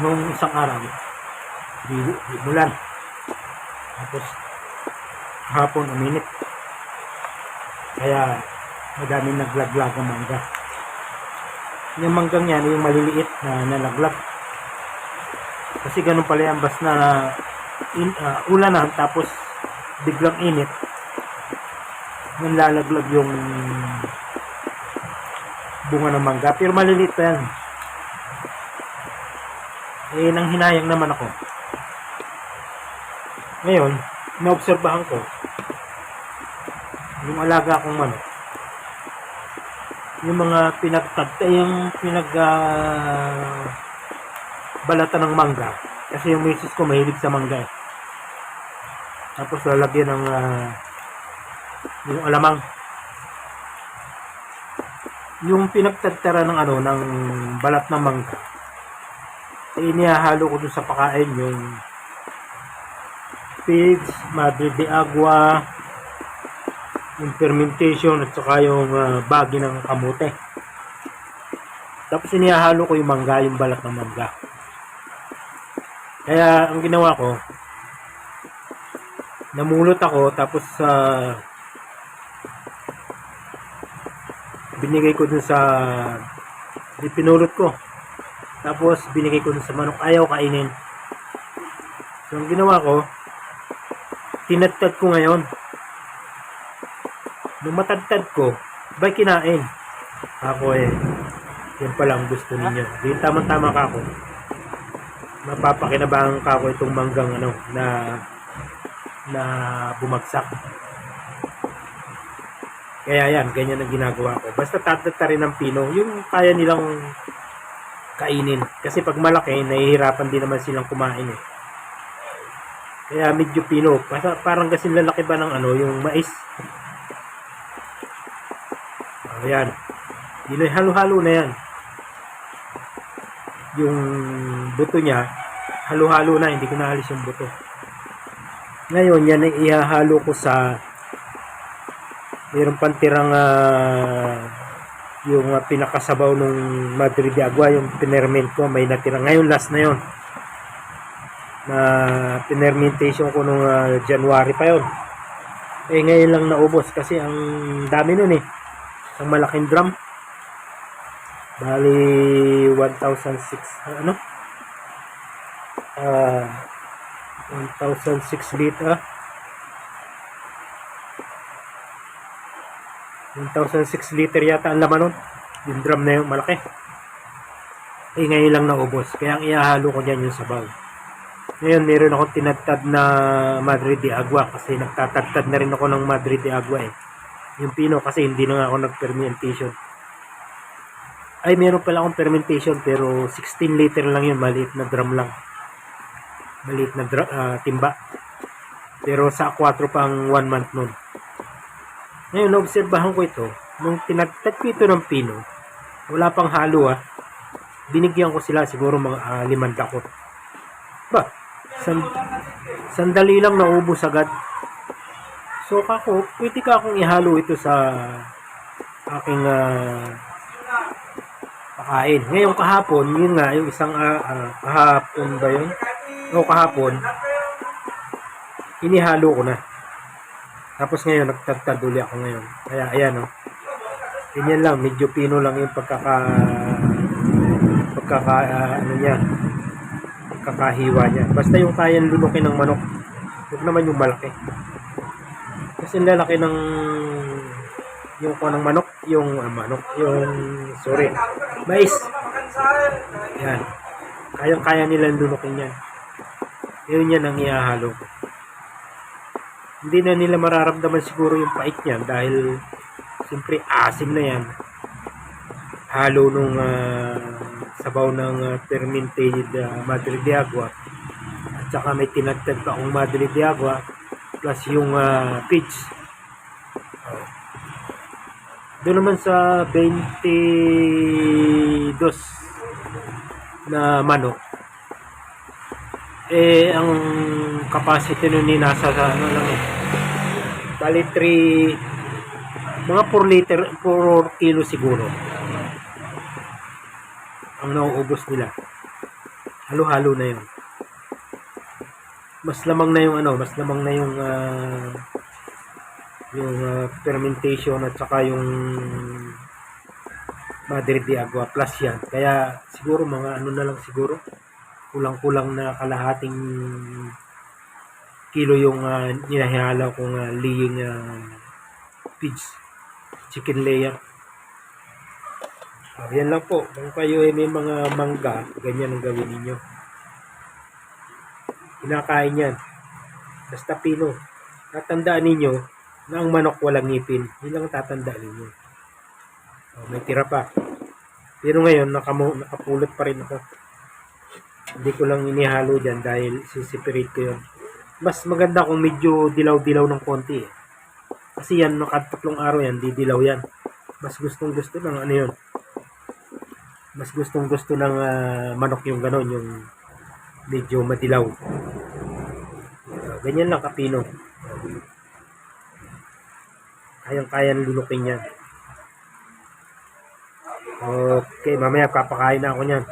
nung isang araw, di, di bulan. Tapos, hapon uminit. Kaya, madaming naglaglag ang mangga. Yung manggang yan, yung maliliit na nalaglag. Kasi ganun pala yan, bas na in, ah, ulanan, tapos biglang init, nanlalaglag yung bunga ng mangga. Pero maliliit pa yan. Eh, nang hinayang naman ako. Ngayon, naobserbahan ko yung alaga kong manok. Yung mga pinagtagta, yung pinag ah, balatan ng mangga. Kasi yung misis ko mahilig sa mangga eh. Tapos lalagyan ng ah, yung alamang. Yung pinagtagtara ng ano, ng balat ng mangga. Eh, inihahalo ko dun sa pakain yung pigs, madre de agua, yung fermentation at saka yung ah, bagi ng kamote. Tapos inihahalo ko yung mangga, yung balat ng mangga. Kaya ang ginawa ko, namulot ako tapos sa binigay ko dun sa pinulot ko. Tapos binigay ko sa manok, ayaw kainin. So ang ginawa ko, tinadtad ko ngayon. Nung matadtad ko, bay kinain. Ako eh, yan pala ang gusto ninyo. Di tama-tama ka ako. Mapapakinabangan ka ako itong manggang ano, na na bumagsak. Kaya yan, ganyan ang ginagawa ko. Basta tatata rin ng pino, yung kaya nilang kainin. Kasi pag malaki, nahihirapan din naman silang kumain eh. Kaya medyo pino. Parang kasi lalaki ba ng ano, yung mais. Ayan. Yun ay halo-halo na yan. Yung buto niya, halo-halo na, hindi ko naalis yung buto. Ngayon, yan ay ihahalo ko sa mayroong pantirang ah, yung ah, pinakasabaw nung Madrid de Agua, yung pinerment ko, may natira. Ngayon, last na yon na pinermentation ko nung ah, January pa yon eh ngayon lang naubos kasi ang dami nun eh. Ang malaking drum. Bali 1,006 ano? Ah 1,006 liter 1,006 liter yata ang laman nun. Yung drum na yung malaki. Eh ngayon lang naubos kaya ang ihahalo ko dyan yung sabaw. Ngayon meron akong tinadtad na Madrid de Agua kasi nagtatadtad na rin ako ng Madrid de Agua eh. Yung pino kasi hindi na ako nag-fermentation. Ay meron pala akong fermentation pero 16 liter lang yun. Maliit na drum lang. Maliit na ah, timba. Pero sa 4 pang 1 month nun ngayon naobserbahan ko ito. Nung tinagtag ko ito ng pino wala pang halo ah. Binigyan ko sila siguro mga uh, limang dakot ba san- sandali lang naubos agad. So kako pwede ka akong ihalo ito sa aking ah, pakain. Ngayon kahapon yun nga yung isang ah, ah, kahapon ba yun? O kahapon inihalo ko na tapos ngayon nagtagtad ako ngayon. Kaya ayan o ganyan lang medyo pino lang yung pagkaka pagkaka ah, ano niya pagkakahiwa niya. Basta yung kayang lunukin ng manok huwag naman yung malaki. Kasi lalaki ng yung ko ng manok yung ah, manok yung sorry mais. Yan kayang kaya nilang lunukin yan yun yan ang ihahalo ko hindi na nila mararamdaman siguro yung pait niyan dahil siyempre asim na yan. Halo nung ah, sabaw ng ah, fermented uh, Madre de Agua. At saka may tinagtag pa akong Madre de Agua plus yung uh, peach. Oh. doon naman sa 22 na manok eh ang capacity nun ni nasa sa ano lang eh bali 3 mga 4 liter 4 kilo siguro ang nauubos nila Halo-halo na yun. Mas lamang na yung ano, mas lamang na yung ah, yung ah, fermentation at saka yung Madre de Agua plus yan. Kaya siguro mga ano na lang siguro kulang-kulang na kalahating kilo yung uh, hinahalo kong uh, laying uh, pigs chicken layer. Ah, yan lang po. Kung kayo ay may mga mangga ganyan ang gawin ninyo. Kinakain yan. Basta pino. Tatandaan ninyo na ang manok walang ngipin. Yun lang ang tatandaan ninyo. Oh, may tira pa. Pero ngayon nakamu, nakapulot pa rin ako hindi ko lang inihalo dyan dahil sisiperate ko yun mas maganda kung medyo dilaw-dilaw ng konti eh. Kasi yan, nakatatlong araw yan, didilaw yan. Mas gustong gusto ng ano yun. Mas gustong gusto ng ah, manok yung ganon, yung medyo madilaw. Ah, ganyan lang kapino. Kayang-kayang lulukin yan. Okay, mamaya papakain na ako niyan.